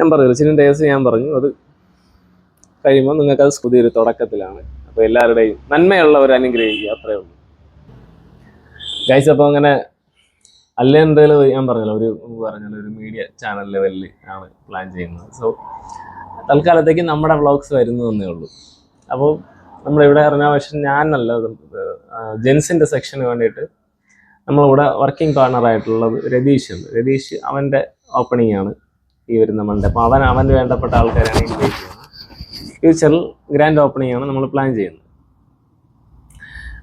ഞാൻ പറഞ്ഞു റിച്ചിനും ടേസ് ഞാൻ പറഞ്ഞു. അത് കഴിയുമ്പോൾ നിങ്ങൾക്ക് അത് ഒരു തുടക്കത്തിലാണ്. അപ്പോൾ എല്ലാവരുടെയും നന്മയുള്ളവർ അനുഗ്രഹിക്കുക അത്രേ ഉള്ളൂ. ഗൈസ് അപ്പോൾ അങ്ങനെ അല്ലേണ്ടതിൽ ഞാൻ പറഞ്ഞല്ലോ ഒരു പറഞ്ഞല്ലോ ഒരു മീഡിയ ചാനൽ ലെവലിൽ ആണ് പ്ലാൻ ചെയ്യുന്നത്. സോ തൽക്കാലത്തേക്ക് നമ്മുടെ വ്ളോഗ്സ് വരുന്നതെന്നേ ഉള്ളൂ. അപ്പോൾ നമ്മളിവിടെ ഇറങ്ങാൻ പക്ഷെ ഞാനല്ല ജെൻസിന്റെ സെക്ഷന് വേണ്ടിയിട്ട് നമ്മളിവിടെ വർക്കിംഗ് പാർട്ണറായിട്ടുള്ളത് രതീഷ് ഉണ്ട്. രതീഷ് അവന്റെ ഓപ്പണിംഗ് ആണ്. ഈ വരുന്ന മൺഡേ അപ്പോൾ അവൻ അവന് വേണ്ടപ്പെട്ട ആൾക്കാരാണ് ഇൻവൈറ്റ് ചെയ്യുന്നത് ഫ്യൂച്ചറിൽ ഗ്രാൻഡ് ഓപ്പണിംഗ് ആണ് നമ്മൾ പ്ലാൻ ചെയ്യുന്നത്.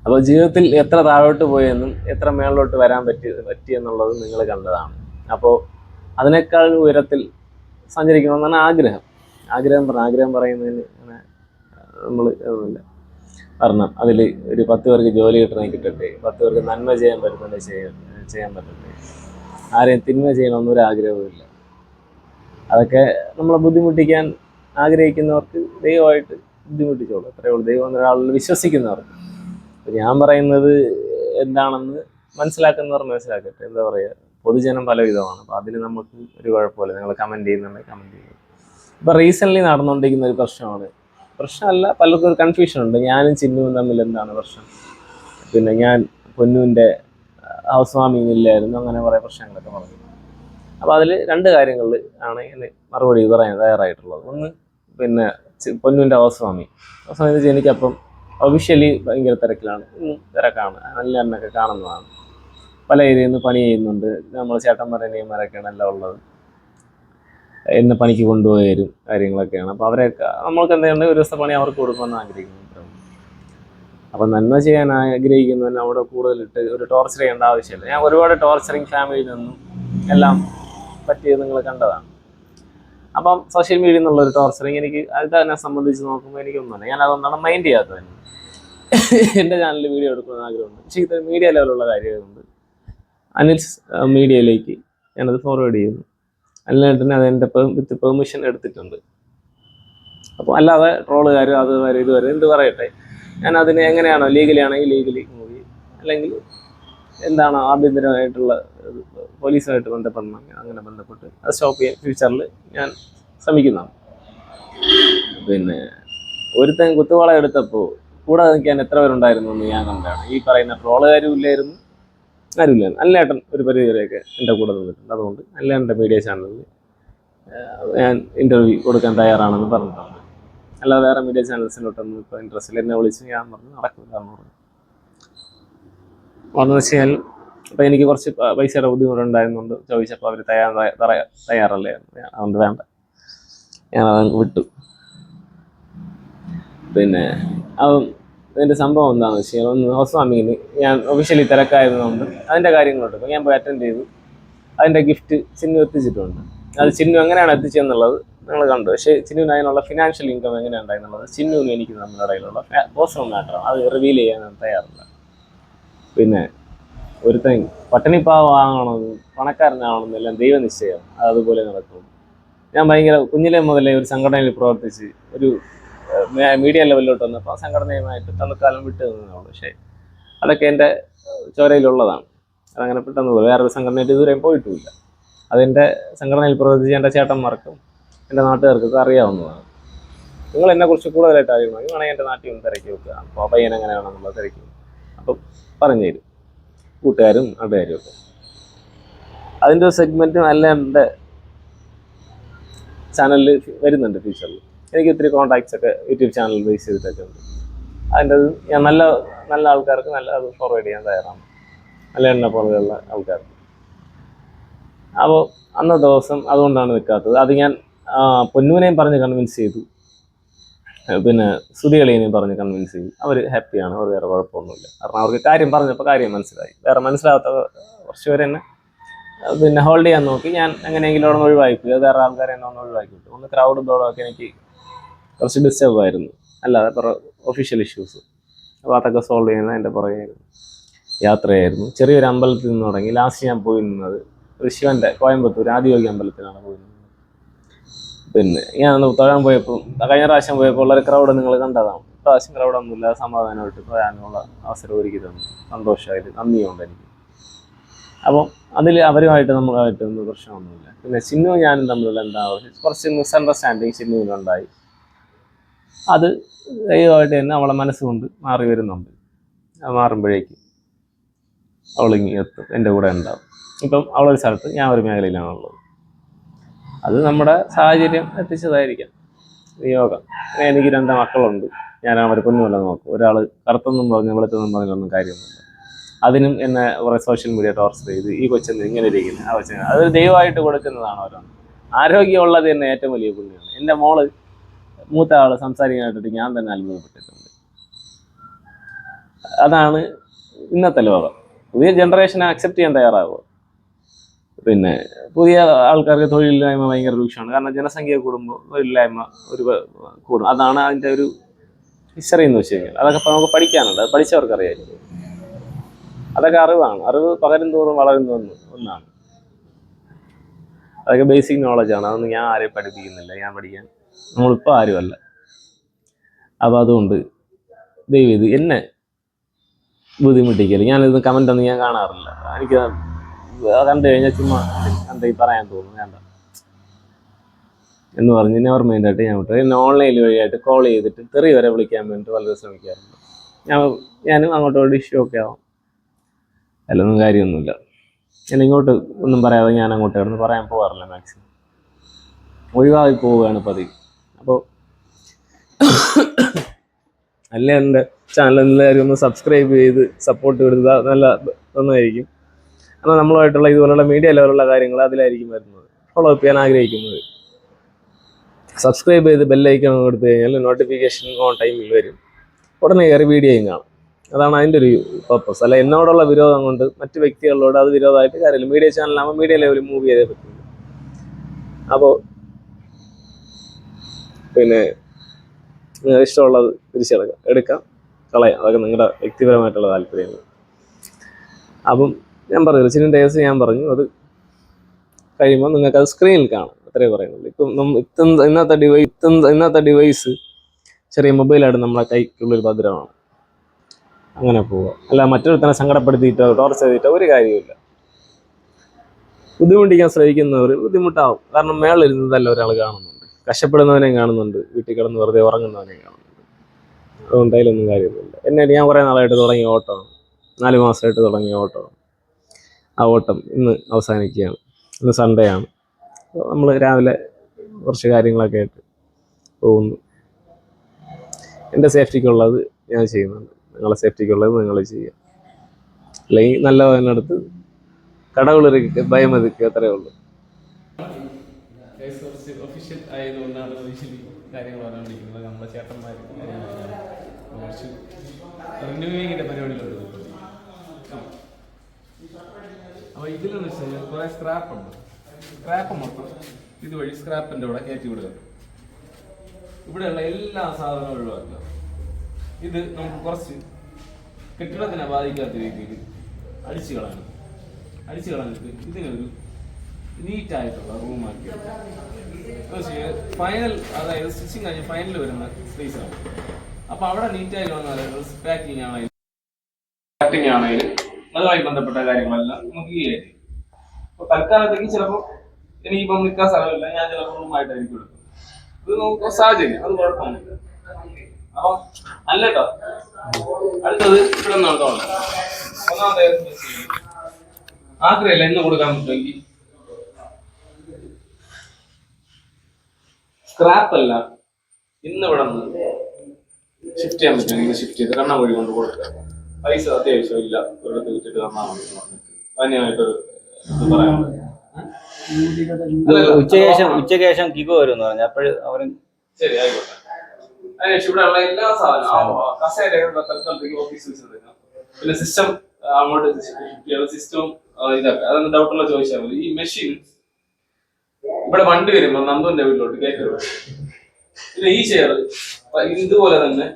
അപ്പോൾ ജീവിതത്തിൽ എത്ര താഴോട്ട് പോയെന്നും എത്ര മേളിലോട്ട് വരാൻ പറ്റി പറ്റിയെന്നുള്ളത് നിങ്ങൾ കണ്ടതാണ്. അപ്പോൾ അതിനേക്കാൾ ഉയരത്തിൽ സഞ്ചരിക്കണമെന്നാണ് ആഗ്രഹം. ആഗ്രഹം പറഞ്ഞ ആഗ്രഹം പറയുന്നതിന് അങ്ങനെ നമ്മൾ ഇതൊന്നുമില്ല കാരണം അതിൽ ഒരു പത്ത് പേർക്ക് ജോലി കിട്ടണമെങ്കിൽ കിട്ടട്ടെ പത്ത് പേർക്ക് നന്മ ചെയ്യാൻ പറ്റുന്നുണ്ടെങ്കിൽ ചെയ്യാൻ ചെയ്യാൻ പറ്റട്ടെ. ആരെയും തിന്മ ചെയ്യണമെന്നൊരു ആഗ്രഹവുമില്ല. അതൊക്കെ നമ്മളെ ബുദ്ധിമുട്ടിക്കാൻ ആഗ്രഹിക്കുന്നവർക്ക് ദൈവമായിട്ട് ബുദ്ധിമുട്ടിച്ചോളൂ. അത്രയേ ഉള്ളൂ. ദൈവം എന്നൊരാളിൽ വിശ്വസിക്കുന്നവർക്ക്. ഞാൻ പറയുന്നത് എന്താണെന്ന് മനസ്സിലാക്കുന്നവർ മനസ്സിലാക്കട്ടെ. എന്താ പറയുക പൊതുജനം പല വിധമാണ് അപ്പോൾ അതിന് നമുക്ക് ഒരു കുഴപ്പമില്ല. നിങ്ങൾ കമന്റ് ചെയ്യുന്നുണ്ടെങ്കിൽ കമന്റ് ചെയ്യുക. ഇപ്പോൾ റീസെന്റ്ലി നടന്നുകൊണ്ടിരിക്കുന്ന ഒരു പ്രശ്നമാണ്. പ്രശ്നമല്ല പലർക്കും ഒരു കൺഫ്യൂഷൻ ഉണ്ട്. ഞാനും ചിന്നുവും തമ്മിൽ എന്താണ് പ്രശ്നം? പിന്നെ ഞാൻ പൊന്നുവിന്റെ ഹൗസ് വാമിങ് ഇല്ലായിരുന്നു അങ്ങനെ കുറേ പ്രശ്നങ്ങളൊക്കെ പറഞ്ഞു അപ്പോൾ അതിൽ രണ്ട് കാര്യങ്ങളിൽ ആണ് എന്നെ മറുപടി പറയാൻ തയ്യാറായിട്ടുള്ളത്. ഒന്ന് പിന്നെ പൊന്നുവിന്റെ അവസ്വാമി. അവസ്വാമി എനിക്കപ്പം ഒഫീഷ്യലി ഭയങ്കര തിരക്കിലാണ്. തിരക്കാണ്. നല്ല എണ്ണൊക്കെ കാണുന്നതാണ്. പല ഏരിയയിൽ നിന്ന് പണി ചെയ്യുന്നുണ്ട്. നമ്മൾ ചേട്ടന്മാരനിയന്മാരൊക്കെയാണ് എല്ലാം ഉള്ളത്. എന്നെ പണിക്ക് കൊണ്ടുപോയി തരും കാര്യങ്ങളൊക്കെയാണ് അപ്പോൾ അവരെയൊക്കെ നമ്മൾക്ക് എന്തെങ്കിലും ഒരു ദിവസത്തെ പണി അവർക്ക് കൊടുക്കുമെന്ന് ആഗ്രഹിക്കുന്നു. അപ്പം നന്മ ചെയ്യാൻ ആഗ്രഹിക്കുന്നതിന് അവിടെ കൂടുതലിട്ട് ഒരു ടോർച്ചർ ചെയ്യേണ്ട ആവശ്യമില്ല. ഞാൻ ഒരുപാട് ടോർച്ചറിങ് ഫാമിലിയിൽ നിന്നും എല്ലാം പറ്റിയത് നിങ്ങൾ കണ്ടതാണ്. അപ്പം സോഷ്യൽ മീഡിയ എന്നുള്ള ഒരു ടോർച്ചറിങ് എനിക്ക് അത് എന്നെ സംബന്ധിച്ച് നോക്കുമ്പോൾ എനിക്കൊന്നുമില്ല ഞാൻ അതൊന്നാണ് മൈൻഡ് ചെയ്യാത്തത് എന്റെ ചാനലിൽ വീഡിയോ എടുക്കണമെന്ന് ആഗ്രഹമുണ്ട്. പക്ഷേ ഇത് മീഡിയ ലെവലുള്ള കാര്യമായതുകൊണ്ട് അനിൽസ് മീഡിയയിലേക്ക് ഞാനത് ഫോർവേഡ് ചെയ്യുന്നു. അല്ലാണ്ട് അത് എന്റെ വിത്ത് പെർമിഷൻ എടുത്തിട്ടുണ്ട്. അപ്പോൾ അല്ലാതെ ട്രോളുകാരും അത് വരെ ഇതുവരെ എന്ത് പറയട്ടെ? ഞാൻ അതിനെ എങ്ങനെയാണോ ലീഗലി ആണെങ്കിൽ ലീഗലി മൂവി അല്ലെങ്കിൽ എന്താണോ ആഭ്യന്തരമായിട്ടുള്ള പോലീസുമായിട്ട് ബന്ധപ്പെടണം അങ്ങനെ ബന്ധപ്പെട്ട് അത് സ്റ്റോപ്പ് ചെയ്യാൻ ഫ്യൂച്ചറിൽ ഞാൻ ശ്രമിക്കുന്നതാണ്. പിന്നെ ഒരുത്തൻ കുത്തുവാള എടുത്തപ്പോൾ കൂടെ നിൽക്കാൻ എത്ര പേരുണ്ടായിരുന്നു എന്ന് ഞാൻ കണ്ടാണ്. ഈ പറയുന്ന ട്രോളുകാരും ഇല്ലായിരുന്നു ആരുമില്ല നല്ലേട്ടൻ ഒരു പരിധി വരെയൊക്കെ എന്റെ കൂടെ നിന്നിട്ടുണ്ട്. അതുകൊണ്ട് നല്ലേട്ടന്റെ മീഡിയ ചാനലിൽ ഞാൻ ഇന്റർവ്യൂ കൊടുക്കാൻ തയ്യാറാണെന്ന് പറഞ്ഞിട്ടുണ്ട്. അല്ലാതെ വേറെ മീഡിയ ചാനൽസിലോട്ടൊന്നും ഇപ്പോൾ ഇൻട്രസ്റ്റിൽ എന്നെ വിളിച്ച് ഞാൻ പറഞ്ഞു നടക്കില്ല എന്ന് പറഞ്ഞു. വന്നു വെച്ചാൽ അപ്പം എനിക്ക് കുറച്ച് പൈസയുടെ ബുദ്ധിമുട്ടുണ്ടായിരുന്നുണ്ട് ചോദിച്ചപ്പോൾ അവർ തയ്യാർ തയ്യാറല്ലേ? അതുകൊണ്ട് വേണ്ട. അതങ്ങ് വിട്ടു. പിന്നെ അതും ഇതിന്റെ സംഭവം എന്താണെന്ന് വെച്ച് കഴിഞ്ഞാൽ ഒന്ന് ഹൗസ് വാമിങ്ങിന് ഞാൻ ഒഫീഷ്യലി തിരക്കായിരുന്നതുകൊണ്ട് അതിന്റെ കാര്യങ്ങളുണ്ട് ഞാൻ പോയി അറ്റൻഡ് ചെയ്തു. അതിന്റെ ഗിഫ്റ്റ് ചിന്നു എത്തിച്ചിട്ടുണ്ട്. അത് ചിന്നു എങ്ങനെയാണ് എത്തിച്ചതെന്നുള്ളത് നിങ്ങൾ കണ്ടു. പക്ഷേ ചിന്നുവിന് അതിനുള്ള ഫിനാൻഷ്യൽ ഇൻകം എങ്ങനെയാണ് ഉണ്ടായിരുന്നുള്ളത്? ചിന്നുവിന് എനിക്ക് നമ്മുടെ ഇടയിലുള്ള പേഴ്സണൽ മാറ്ററാണ് അത് റിവീൽ ചെയ്യാൻ തയ്യാറില്ല പിന്നെ ഒരുത്തൻ പട്ടിണിപ്പാവ് വാങ്ങണമെന്ന് പണക്കാരനാവണമെന്നെല്ലാം ദൈവനിശ്ചയം അത് അതുപോലെ നടക്കും. ഞാൻ ഭയങ്കര കുഞ്ഞിലെ മുതലേ ഒരു സംഘടനയിൽ പ്രവർത്തിച്ച് ഒരു മീഡിയ ലെവലിലോട്ട് വന്നപ്പോൾ ആ സംഘടനയുമായിട്ട് തൽക്കാലം വിട്ടു നിന്നുള്ളൂ പക്ഷേ അതൊക്കെ എന്റെ ചോരയിലുള്ളതാണ്. അതങ്ങനെ പെട്ടെന്ന് പോലും വേറൊരു സംഘടനയായിട്ട് ഇതുവരെയും പോയിട്ടുമില്ല അതെന്റെ സംഘടനയിൽ പ്രവർത്തിച്ച് എന്റെ ചേട്ടന്മാർക്കും എന്റെ നാട്ടുകാർക്കൊക്കെ അറിയാവുന്നതാണ്. നിങ്ങൾ എന്നെക്കുറിച്ച് കൂടുതലായിട്ട് അറിയണമെങ്കിൽ വേണമെങ്കിൽ എന്റെ നാട്ടിൽ ഒന്ന് തിരക്കി വെക്കുക. അപ്പോൾ പയ്യൻ എങ്ങനെയാണെന്നുള്ളത് തിരക്കി അപ്പം പറഞ്ഞു തരും കൂട്ടുകാരും നാട്ടുകാരും ഒക്കെ. അതിന്റെ സെഗ്മെന്റ് നല്ല എന്റെ ചാനലിൽ വരുന്നുണ്ട് ഫ്യൂച്ചറിൽ എനിക്ക് ഒത്തിരി കോൺടാക്ട്സ് ഒക്കെ യൂട്യൂബ് ചാനൽ ബേസ് ചെയ്തിട്ടൊക്കെ ഉണ്ട് അതിന്റെ അത് ഞാൻ നല്ല നല്ല ആൾക്കാർക്ക് നല്ല അത് ഫോർവേഡ് ചെയ്യാൻ തയ്യാറാണ്. നല്ല എണ്ണ പോലെയുള്ള ആൾക്കാർക്ക്. അപ്പോൾ അന്ന ദിവസം അതുകൊണ്ടാണ് നിൽക്കാത്തത്. അത് ഞാൻ പൊന്നുവിനെയും പറഞ്ഞ് കൺവിൻസ് ചെയ്തു. പിന്നെ സുതികളിനെയും പറഞ്ഞ് കൺവിൻസ് ചെയ്തു അവർ ഹാപ്പിയാണ് അവർ വേറെ കുഴപ്പമൊന്നുമില്ല. കാരണം അവർക്ക് കാര്യം പറഞ്ഞപ്പോൾ കാര്യം മനസ്സിലായി. വേറെ മനസ്സിലാകാത്ത കുറച്ച് പേര് തന്നെ പിന്നെ ഹോൾഡ് ചെയ്യാൻ നോക്കി. ഞാൻ എങ്ങനെയെങ്കിലും അവിടെ നിന്ന് ഒഴിവാക്കി അത് വേറെ ആൾക്കാരെ എന്നെ ഒന്ന് ഒഴിവാക്കി ഒന്ന് ക്രൗഡ് ബോളൊക്കെ എനിക്ക് കുറച്ച് ഡിസ്റ്റർബ് ആയിരുന്നു. അല്ലാതെ ഒഫീഷ്യൽ ഇഷ്യൂസ് അപ്പോൾ അതൊക്കെ സോൾവ് ചെയ്യുന്ന എന്റെ പുറകെ യാത്രയായിരുന്നു. ചെറിയൊരു അമ്പലത്തിൽ നിന്ന് തുടങ്ങി. ലാസ്റ്റ് ഞാൻ പോയി നിന്നത് ഒരു ശിവന്റെ കോയമ്പത്തൂർ ആദിയോഗി അമ്പലത്തിലാണ് പോയി നിന്നത്. പിന്നെ ഞാൻ തൊഴാൻ പോയപ്പോൾ കഴിഞ്ഞ പ്രാവശ്യം പോയപ്പോൾ ഉള്ളൊരു ക്രൗഡ് നിങ്ങൾ കണ്ടതാണ്. പ്രാവശ്യം ക്രൗഡൊന്നുമില്ല സമാധാനമായിട്ട് തൊഴാനുള്ള അവസരം ഒരുക്കി തന്നു. സന്തോഷമായിട്ട് നന്ദിയുണ്ട് എനിക്ക്. അപ്പം അതിൽ അവരുമായിട്ട് നമ്മളായിട്ട് ഒന്നും പ്രശ്നമൊന്നുമില്ല. പിന്നെ ചിന്നു ഞാനും തമ്മിലുള്ള എന്താ കുറച്ച് മിസ്അണ്ടർസ്റ്റാൻഡിങ് ചിന്നുവിനുണ്ടായി അത് ദൈവമായിട്ട് തന്നെ അവളെ മനസ്സുകൊണ്ട് മാറി വരുന്നുണ്ട്. മാറുമ്പോഴേക്കും അവളിങ്ങി എത്തും. എന്റെ കൂടെ ഉണ്ടാവും. ഇപ്പം അവളൊരു സ്ഥലത്ത് ഞാൻ ഒരു മേഖലയിലാണുള്ളത്. അത് നമ്മുടെ സാഹചര്യം എത്തിച്ചതായിരിക്കാം. പിന്നെ എനിക്ക് രണ്ട് മക്കളുണ്ട്. ഞാൻ അവരെ പൊന്നുമല്ല നോക്കും. ഒരാൾ കറുത്തെന്നും പറഞ്ഞു വെളുത്തെന്നും പറഞ്ഞൊന്നും കാര്യമൊന്നുമില്ല. അതിനും എന്നെ കുറേ സോഷ്യൽ മീഡിയ ടോർച്ചർ ചെയ്ത് ഈ കൊച്ചെന്ന് ഇങ്ങനെ ഇരിക്കുന്നു. ആ കൊച്ചിന് അതൊരു ദൈവമായിട്ട് കൊടുക്കുന്നതാണ് ഓരോന്ന്. ആരോഗ്യമുള്ളത് തന്നെ ഏറ്റവും വലിയ പുണ്യമാണ്. എന്റെ മോൾ മൂത്ത ആൾ സംസാരിക്കാനായിട്ട് ഞാൻ തന്നെ അത്ഭുതപ്പെട്ടിട്ടുണ്ട്. അതാണ് ഇന്നത്തെ ലോകം. പുതിയ ജനറേഷനെ അക്സെപ്റ്റ് ചെയ്യാൻ തയ്യാറാവുക. പിന്നെ പുതിയ ആൾക്കാർക്ക് തൊഴിലില്ലായ്മ ഭയങ്കര രൂക്ഷമാണ്. കാരണം ജനസംഖ്യ കൂടുമ്പോൾ തൊഴിലില്ലായ്മ ഒരു കൂടും. അതാണ് അതിന്റെ ഒരു ഹിസ്റ്ററി എന്ന് വെച്ച് കഴിഞ്ഞാൽ. അതൊക്കെ നമുക്ക് പഠിക്കാനുണ്ട്. അത് പഠിച്ചവർക്ക് അറിയായിരിക്കും അതൊക്കെ അറിവാണ്. അറിവ് പകരും തോറും വളരും തോന്നും ഒന്നാണ്. അതൊക്കെ ബേസിക് നോളജാണ് അതൊന്നും ഞാൻ ആരെയും പഠിപ്പിക്കുന്നില്ല. ഞാൻ പഠിക്കാൻ നമ്മളിപ്പോൾ ആരുമല്ല. അപ്പോൾ അതുകൊണ്ട് ദൈവം ഇത് എന്നെ ബുദ്ധിമുട്ടിക്കൽ. ഞാനിത് കമന്റ് ഒന്നും ഞാൻ കാണാറില്ല. എനിക്ക് കണ്ടു കഴിഞ്ഞാൽ ചുമ്മാ എന്തെങ്കിലും പറയാൻ തോന്നുന്നു വേണ്ട. എന്ന് പറഞ്ഞ് നെവർ മൈൻഡ് ഞാൻ വിട്ടു. എന്നെ ഓൺലൈനിൽ വഴിയായിട്ട് കോൾ ചെയ്തിട്ട് തെറി വരെ വിളിക്കാൻ വേണ്ടിയിട്ട് വളരെ ശ്രമിക്കാറുണ്ട്. ഞാൻ ഞാനും അങ്ങോട്ട് ഇഷ്യൂ ഒക്കെ ആവും. അതിലൊന്നും കാര്യമൊന്നുമില്ല. ഞാൻ ഇങ്ങോട്ട് ഒന്നും പറയാതെ ഞാൻ അങ്ങോട്ട് കിടന്ന് പറയാൻ പോകാറില്ല മാക്സിമം ഒഴിവായി പോവുകയാണ് പതിവ്. അപ്പോൾ അല്ലേ എന്റെ ചാനൽ എല്ലാവരും ഒന്ന് സബ്സ്ക്രൈബ് ചെയ്ത് സപ്പോർട്ട് കൊടുത്താൽ നല്ല നന്നായിരിക്കും. എന്നാൽ നമ്മളുമായിട്ടുള്ള ഇതുപോലുള്ള മീഡിയ ലെവലുള്ള കാര്യങ്ങൾ അതിലായിരിക്കും വരുന്നത്. ഫോളോ അപ്പ് ചെയ്യാൻ ആഗ്രഹിക്കുന്നത്. സബ്സ്ക്രൈബ് ചെയ്ത് ബെല്ലൈക്കൺ കൊടുത്തു കഴിഞ്ഞാൽ നോട്ടിഫിക്കേഷൻ ഓൺ ടൈമിൽ വരും. ഉടനെ കയറി വീഡിയോയും കാണാം. അതാണ് അതിന്റെ ഒരു പർപ്പസ് അല്ല എന്നോടുള്ള വിരോധം കൊണ്ട് മറ്റു വ്യക്തികളോട് അത് വിരോധമായിട്ട് കാര്യമില്ല. മീഡിയ ചാനലാകുമ്പോൾ മീഡിയ ലെവലിൽ മൂവ് ചെയ്തേ പറ്റുള്ളൂ. അപ്പോൾ പിന്നെ നിങ്ങൾക്ക് ഇഷ്ടമുള്ളത് തിരിച്ചെടുക്കാം. എടുക്കാം. കളയാം. അതൊക്കെ നിങ്ങളുടെ വ്യക്തിപരമായിട്ടുള്ള താല്പര്യങ്ങൾ. അപ്പം ഞാൻ പറഞ്ഞു ചിന്നിന്റെ കേസ് ഞാൻ പറഞ്ഞു അത് കഴിയുമ്പോൾ നിങ്ങൾക്ക് അത് സ്ക്രീനിൽ കാണാം. അത്രേ പറയുന്നുള്ളൂ. ഇപ്പം ഇന്നത്തെ ഡിവൈസ് ഇന്നത്തെ ഡിവൈസ് ചെറിയ മൊബൈലായിട്ട് നമ്മളെ കൈക്കുള്ളിൽ ഭദ്രമാണ്. അങ്ങനെ പോവുക. അല്ല മറ്റൊരുത്തനെ സങ്കടപ്പെടുത്തിയിട്ടോ ടോർച്ച് ചെയ്തിട്ടോ ഒരു കാര്യമില്ല ബുദ്ധിമുട്ടിക്കാൻ ശ്രമിക്കുന്നവർ ബുദ്ധിമുട്ടാവും. കാരണം മേളിരുന്നതല്ല ഒരാൾ കാണുന്നുണ്ട്. കഷ്ടപ്പെടുന്നവനെയും കാണുന്നുണ്ട്. വീട്ടിൽ കിടന്ന് വെറുതെ ഉറങ്ങുന്നവനെയും കാണുന്നുണ്ട്. അതുകൊണ്ട് അതിലൊന്നും കാര്യമൊന്നുമില്ല എന്നെ ഞാൻ കുറേ നാളായിട്ട് തുടങ്ങിയ ഓട്ടമാണ് നാല് മാസമായിട്ട് തുടങ്ങിയ ഓട്ടമാണ് ആ ഓട്ടം ഇന്ന് അവസാനിക്കുകയാണ്. ഇന്ന് സൺഡേ ആണ്. നമ്മൾ രാവിലെ കുറച്ച് കാര്യങ്ങളൊക്കെ ആയിട്ട് പോകുന്നു. എന്റെ സേഫ്റ്റിക്കുള്ളത് ഞാൻ ചെയ്യുന്നുണ്ട്. നിങ്ങളെ സേഫ്റ്റിക്കുള്ളത് നിങ്ങൾ ചെയ്യുക. അല്ലെങ്കിൽ നല്ലതിനടുത്ത് ഭയം മതിക്കുക അത്രേ ഉള്ളൂ. ഒഫീഷ്യൽ ആയതുകൊണ്ടാണ് ചേട്ടന്മാർ കുറച്ച് പരിപാടിയിലുണ്ട് അപ്പോൾ ഇതിലെന്ന് വെച്ച് കഴിഞ്ഞാൽ കുറേ സ്ക്രാപ്പ് ഉണ്ട്. സ്ക്രാപ്പ് മൊത്തം ഇതുവഴി സ്ക്രാപ്പിന്റെ കൂടെ കയറ്റി വിടുക. ഇവിടെയുള്ള എല്ലാ സാധനവും ഒഴിവാക്കുക. ഇത് നമുക്ക് കുറച്ച് കെട്ടിടത്തിനെ ബാധിക്കാത്ത രീതിയിൽ അടിച്ചു കളയണം. അടിച്ചു കളഞ്ഞിട്ട് ഇതിനൊരു നീറ്റായിട്ടുള്ള റൂമാക്കി ഫൈനൽ അതായത് സ്റ്റിച്ചിങ് കഴിഞ്ഞ് ഫൈനൽ വരുന്ന സ്പേസ് ആണ്. അപ്പൊ അവിടെ നീറ്റായി വന്നാലും പാക്കിംഗ് ആണെങ്കിലും പാക്കിങ് ആണെങ്കിലും അതുമായി ബന്ധപ്പെട്ട കാര്യങ്ങളെല്ലാം നമുക്ക് ഈ ആയിരിക്കും അപ്പൊ തൽക്കാലത്തേക്ക് ചിലപ്പോൾ എനിക്കിപ്പം നിൽക്കാൻ സ്ഥലമില്ല. ഞാൻ ചിലപ്പോൾ റൂമായിട്ടായിരിക്കും എടുക്കുന്നത്. ഇത് സാഹചര്യം. അത് കുഴപ്പമൊന്നുമില്ല. അപ്പൊ അല്ലട്ടോ. അടുത്തത് ഇവിടെ നടത്തോളം ഒന്നാമത്തെ ആഗ്രഹമില്ല ഇന്ന് കൊടുക്കാൻ പറ്റുമെങ്കിൽ. സ്ക്രാപ്പ് അല്ല. ഇന്ന് ഇവിടെ നിന്ന് ഷിഫ്റ്റ് ചെയ്യാൻ പറ്റുമെങ്കിൽ ഷിഫ്റ്റ് ചെയ്ത്. കണ്ണമൊഴി കൊണ്ട് കൊടുക്കുക. പൈസ അത്യാവശ്യം ഇല്ല. ഒരിടത്ത് വിറ്റിട്ട് തന്നാൽ മതി മാന്യമായിട്ടൊരു ഇത് പറയാനുള്ളത് ഉച്ചയ്ക്ക് ശേഷം ഉച്ചയ്ക്ക് ശേഷം കിബ് വരും എന്ന് പറഞ്ഞു. അപ്പോഴും അവർ ശരി ആയിക്കോട്ടെ. അതിനുശേഷം ഇവിടെ ഉള്ള എല്ലാ സാധനവും. കസേരയൊക്കെ തൽക്കാലത്തേക്ക് വെച്ചിട്ടുണ്ട്. പിന്നെ സിസ്റ്റം അങ്ങോട്ട് സിസ്റ്റവും ഇതാക്കുക അതൊന്നും ഡൗട്ടുള്ള ചോദിച്ചാൽ മതി. ഈ മെഷീൻ ഇവിടെ വണ്ടി വരുമ്പോൾ നന്ദുവിന്റെ വീട്ടിലോട്ട് കയറ്റി വിടും. പിന്നെ ഈ ചെയർ ഇതുപോലെ തന്നെ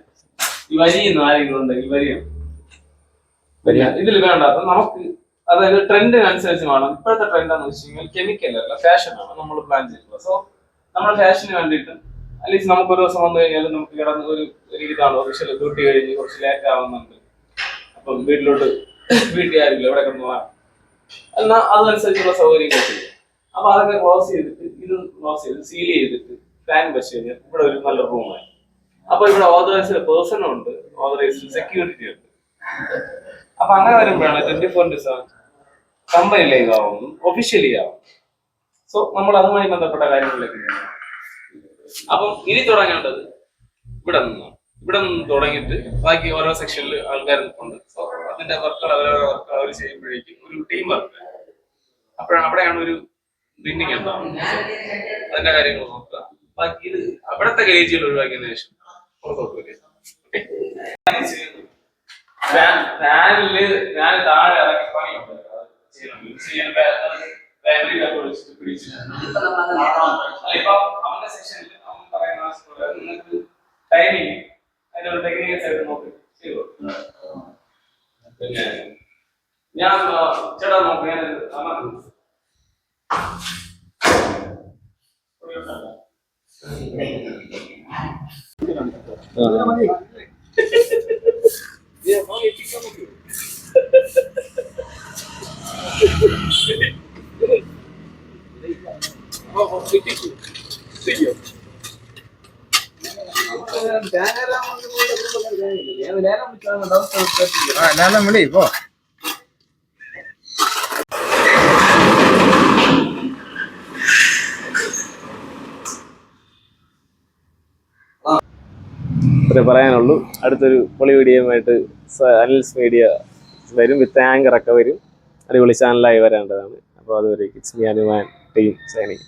ഈ വരിയുന്ന ആരെങ്കിലും ഉണ്ടെങ്കിൽ വരികയാണ് പിന്നെ ഇതിൽ വേണ്ടാത്ത നമുക്ക് അതായത് ട്രെൻഡിനനുസരിച്ച് വേണം. ഇപ്പോഴത്തെ ട്രെൻഡ് എന്ന് വെച്ച് കഴിഞ്ഞാൽ കെമിക്കൽ അല്ല ഫാഷനാണ് നമ്മൾ പ്ലാൻ ചെയ്തിട്ടുള്ളത്. സോ നമ്മൾ ഫാഷന് വേണ്ടിയിട്ട് അല്ലെങ്കിൽ നമുക്ക് ഒരു ദിവസം വന്നു കഴിഞ്ഞാൽ നമുക്ക് കിടന്ന് ഒരു രീതി കാണും ഒഫീഷ്യൽ ഡ്യൂട്ടി കഴിഞ്ഞ് കുറച്ച് ലേറ്റ് ആവുന്നുണ്ട്. അപ്പം വീട്ടിലോട്ട് വീട്ടിൽ ആരില്ല ഇവിടെ കിടന്നു പോകാം എന്നാൽ അതനുസരിച്ചുള്ള സൗകര്യങ്ങൾ ചെയ്യും. അപ്പൊ അതൊക്കെ ക്ലോസ് ചെയ്തിട്ട് ഇത് ക്ലോസ് ചെയ്ത് സീൽ ചെയ്തിട്ട് ഫാൻ വെച്ച് കഴിഞ്ഞാൽ ഇവിടെ ഒരു നല്ല റൂമായി അപ്പൊ ഇവിടെ ഓതറൈസ്ഡ് പേഴ്സണുണ്ട് ഓതറൈസ്ഡ് സെക്യൂരിറ്റി ഉണ്ട്. അപ്പൊ അങ്ങനെ വരുമ്പോഴാണ് twenty four into seven company live ആവുന്നു ഒഫീഷ്യലി ആവും. സോ നമ്മൾ അതുമായി ബന്ധപ്പെട്ട കാര്യങ്ങളിലേക്ക്. അപ്പം ഇനി തുടങ്ങേണ്ടത് ഇവിടെ നിന്നാണ്. ഇവിടെ നിന്ന് തുടങ്ങിയിട്ട് ബാക്കി ഓരോ സെക്ഷനിൽ ആൾക്കാർ നിൽപ്പുണ്ട് സോ അതിന്റെ വർക്കുകൾ അവരോരോ വർക്ക് അവർ ചെയ്യുമ്പോഴേക്കും ഒരു ടീം വർക്ക് അപ്പോഴാണ് അവിടെയാണ് ഒരു ബിന്നിങ് ഉണ്ടാവുന്നത് അതിന്റെ കാര്യങ്ങൾ നോക്കുക. ബാക്കി ഇത് അവിടുത്തെ ഗേജുകൾ ഒഴിവാക്കിയതിനു ശേഷം പുറത്തോട്ട് വരിക. ഫാനിൽ ഞാൻ താഴെ ഇറക്കി പണിയുണ്ട്. അവന്റെ സെക്ഷനിൽ അവൻ പറയുന്ന നിങ്ങൾക്ക് ടൈമിങ് അതിന്റെ ഒരു ടെക്നിക്കൽ സൈഡ് നോക്കി. ചെയ്തോ. പിന്നെ ഞാൻ ചേട്ടാ നോക്ക് ഞാൻ അമർന്നു ആ ഞാൻ വിളി പോ. ഇത്രേ പറയാനുള്ളൂ. അടുത്തൊരു പൊളി വീഡിയോയുമായിട്ട് അനിൽസ് മീഡിയ വരും വിത്ത് ആങ്കർ ഒക്കെ വരും. അടിപൊളി ചാനലായി വരേണ്ടതാണ്. അപ്പോൾ അതുവരെ മി അനുമാൻ ടീം സൈനിങ്